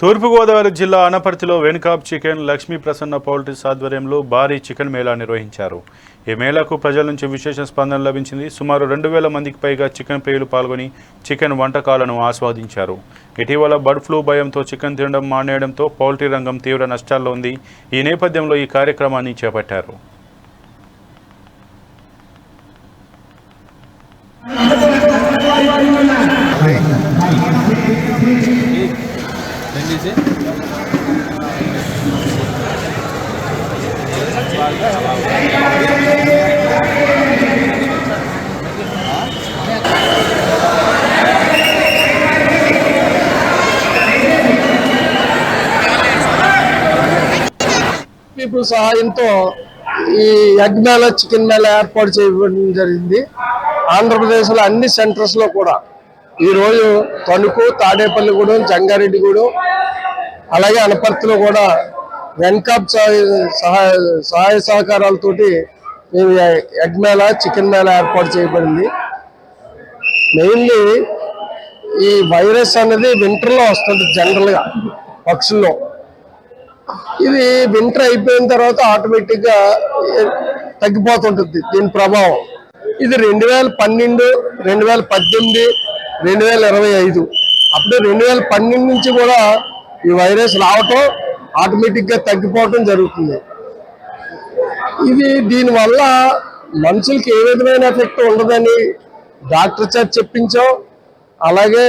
తూర్పుగోదావరి జిల్లా అనపర్తిలో వెనుకాప్ chicken Lakshmi Prasanna poultries ఆధ్వర్యంలో భారీ చికెన్ మేళా నిర్వహించారు. ఈ మేళాకు ప్రజల నుంచి విశేష స్పందన లభించింది. సుమారు రెండు వేల మందికి పైగా చికెన్ ప్రియులు పాల్గొని చికెన్ వంటకాలను ఆస్వాదించారు. ఇటీవల బర్డ్ ఫ్లూ భయంతో చికెన్ తినడం మానేయడంతో పౌల్ట్రీ రంగం తీవ్ర నష్టాల్లో ఉంది. ఈ నేపథ్యంలో ఈ కార్యక్రమాన్ని చేపట్టారు. పీపుల్ సహాయంతో ఈ ఎగ్ మేళ చికెన్ మేళ ఏర్పాటు చేయడం జరిగింది. ఆంధ్రప్రదేశ్లో అన్ని సెంటర్స్లో కూడా. ఈ రోజు తణుకు తాడేపల్లిగూడెం జంగారెడ్డిగూడెం అలాగే అనపర్తిలో కూడా వెన్కాప్ సహాయ సహాయ సహాయ సహకారాలతోటి మేము ఎగ్ మేళ చికెన్ మేళ ఏర్పాటు చేయబడింది. మెయిన్లీ ఈ వైరస్ అనేది వింటర్లో వస్తుంది జనరల్గా పక్షుల్లో. ఇది వింటర్ అయిపోయిన తర్వాత ఆటోమేటిక్గా తగ్గిపోతుంటుంది దీని ప్రభావం. ఇది రెండు వేల పన్నెండు రెండు వేల పద్దెనిమిది రెండు వేల ఇరవై ఐదు. అప్పుడు రెండు వేల పన్నెండు నుంచి కూడా ఈ వైరస్ రావటం ఆటోమేటిక్గా తగ్గిపోవటం జరుగుతుంది. ఇది దీనివల్ల మనుషులకి ఏ విధమైన ఎఫెక్ట్ ఉండదని డాక్టర్ చేత చెప్పించాం. అలాగే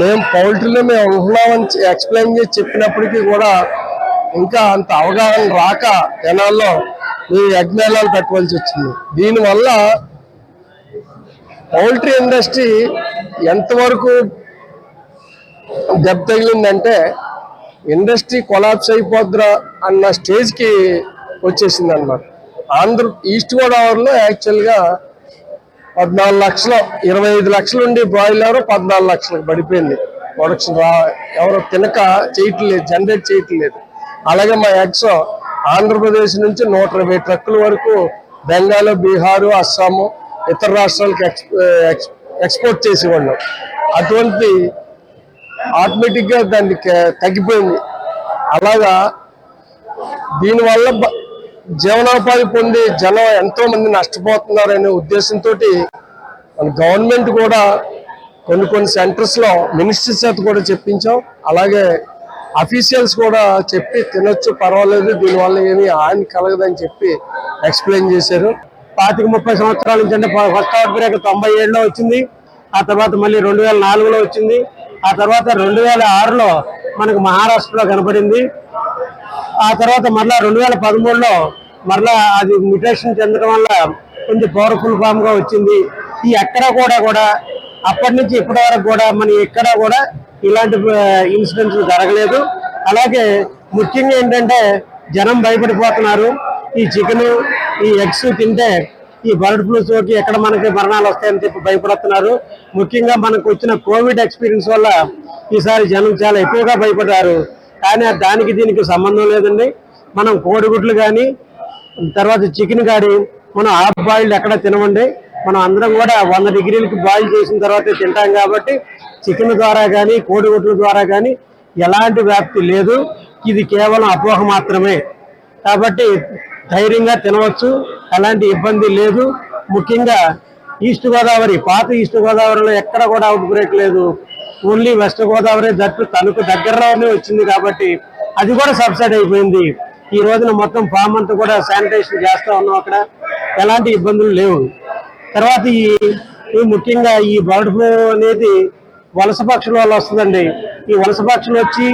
మేము పౌల్ట్రీలో మేము ఉంటున్నామని ఎక్స్ప్లెయిన్ చేసి చెప్పినప్పటికీ కూడా ఇంకా అంత అవగాహన రాక జనాల్లో ఈ యజ్ఞాలు పెట్టవలసి వచ్చింది. దీనివల్ల పౌల్ట్రీ ఇండస్ట్రీ ఎంతవరకు దెబ్బ తగిలిందంటే ఇండస్ట్రీ కొలాప్స్ అయిపోద్రా అన్న స్టేజ్కి వచ్చేసింది అనమాట ఆంధ్ర ఈస్ట్ గోదావరిలో యాక్చువల్గా పద్నాలుగు లక్షలు ఇరవై ఐదు లక్షలు ఉండి బ్రాయిలర్ పద్నాలుగు లక్షలకు పడిపోయింది. ప్రొడక్షన్ రా ఎవరు తినక చేయట్లేదు జనరేట్ చేయట్లేదు అలాగే మా ఎగ్స్ ఆంధ్రప్రదేశ్ నుంచి నూట ఇరవై ట్రక్కుల వరకు బెంగాల్ బీహారు అస్సాము ఇతర రాష్ట్రాలకు ఎక్స్ ఎక్స్- ఎక్స్పోర్ట్ చేసేవాళ్ళం అటువంటి ఆటోమేటిక్గా దాన్ని తగ్గిపోయింది. అలాగా దీనివల్ల బ- జీవనోపాధి పొంది జనం ఎంతో మంది నష్టపోతున్నారనే ఉద్దేశంతో మన గవర్నమెంట్ కూడా కొన్ని కొన్ని సెంటర్స్లో మినిస్టర్ చేత కూడా చెప్పించాం. అలాగే అఫీషియల్స్ కూడా చెప్పి తినొచ్చు పర్వాలేదు దీనివల్ల ఏమి హాని కలగదని చెప్పి ఎక్స్ప్లెయిన్ చేశారు. పాతిక ముప్పై సంవత్సరాల నుంచి అంటే ఫస్ట్ అవుట్ బ్రేక్ తొంభై ఏడులో వచ్చింది. ఆ తర్వాత మళ్ళీ రెండు వేల నాలుగులో వచ్చింది. ఆ తర్వాత రెండు వేల ఆరులో మనకు మహారాష్ట్రలో కనపడింది. ఆ తర్వాత మరలా రెండు వేల పదమూడులో మరలా అది మ్యుటేషన్ చెందడం వల్ల కొంచెం పవర్ఫుల్ ఫామ్గా వచ్చింది. ఈ ఎక్కడ కూడా కూడా అప్పటి నుంచి ఇప్పటి వరకు కూడా మన ఎక్కడ కూడా ఇలాంటి ఇన్సిడెంట్స్ జరగలేదు. అలాగే ముఖ్యంగా ఏంటంటే జనం భయపడిపోతున్నారు. ఈ చికెన్ ఈ ఎగ్స్ తింటే ఈ బర్డ్ ఫ్లూ సోకి ఎక్కడ మనకి మరణాలు వస్తాయని చెప్పి భయపడుతున్నారు. ముఖ్యంగా మనకు వచ్చిన కోవిడ్ ఎక్స్పీరియన్స్ వల్ల ఈసారి జనం చాలా ఎక్కువగా భయపడ్డారు. కానీ దానికి దీనికి సంబంధం లేదండి. మనం కోడిగుడ్లు కానీ తర్వాత చికెన్ కానీ మనం హాఫ్ బాయిల్డ్ ఎక్కడ తినవండి మనం అందరం కూడా వంద డిగ్రీలకి బాయిల్ చేసిన తర్వాత తింటాం కాబట్టి చికెన్ ద్వారా కానీ కోడిగుడ్ల ద్వారా కానీ ఎలాంటి వ్యాప్తి లేదు. ఇది కేవలం అపోహ మాత్రమే. కాబట్టి ధైర్యంగా తినవచ్చు. ఎలాంటి ఇబ్బంది లేదు. ముఖ్యంగా ఈస్ట్ గోదావరి పాత ఈస్ట్ గోదావరిలో ఎక్కడ కూడా అవుట్ బ్రేక్ లేదు. ఓన్లీ వెస్ట్ గోదావరి జట్టు తణుకు దగ్గరలోనే వచ్చింది కాబట్టి అది కూడా సబ్సైడ్ అయిపోయింది. ఈ రోజున మొత్తం ఫామ్ అంతా కూడా శానిటైజేషన్ చేస్తూ ఉన్నాం అక్కడ. ఎలాంటి ఇబ్బందులు లేవు. తర్వాత ఈ ఈ ముఖ్యంగా ఈ బర్డ్ ఫ్లూ అనేది వలస పక్షుల వల్ల వస్తుందండి. ఈ వలస పక్షులు వచ్చి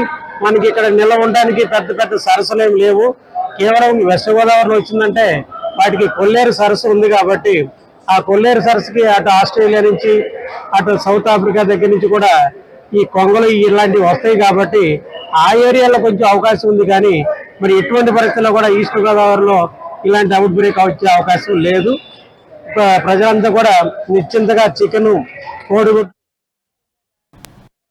మనకి ఇక్కడ నిల్వ ఉండడానికి పెద్ద పెద్ద సరస్సులు ఏమి లేవు. కేవలం వెస్ట్ గోదావరిలో వచ్చిందంటే వాటికి కొల్లేరు సరస్సు ఉంది కాబట్టి ఆ కొల్లేరు సరస్సుకి అటు ఆస్ట్రేలియా నుంచి అటు సౌత్ ఆఫ్రికా దగ్గర నుంచి కూడా ఈ కొంగలు ఇలాంటివి వస్తాయి కాబట్టి ఆ ఏరియాలో కొంచెం అవకాశం ఉంది కానీ మరి ఎటువంటి పరిస్థితుల్లో కూడా ఈస్ట్ గోదావరిలో ఇలాంటి అవుట్ బ్రేక్ వచ్చే అవకాశం లేదు. ప్రజలంతా కూడా నిశ్చింతగా చికెన్ కోడిగుడ్డు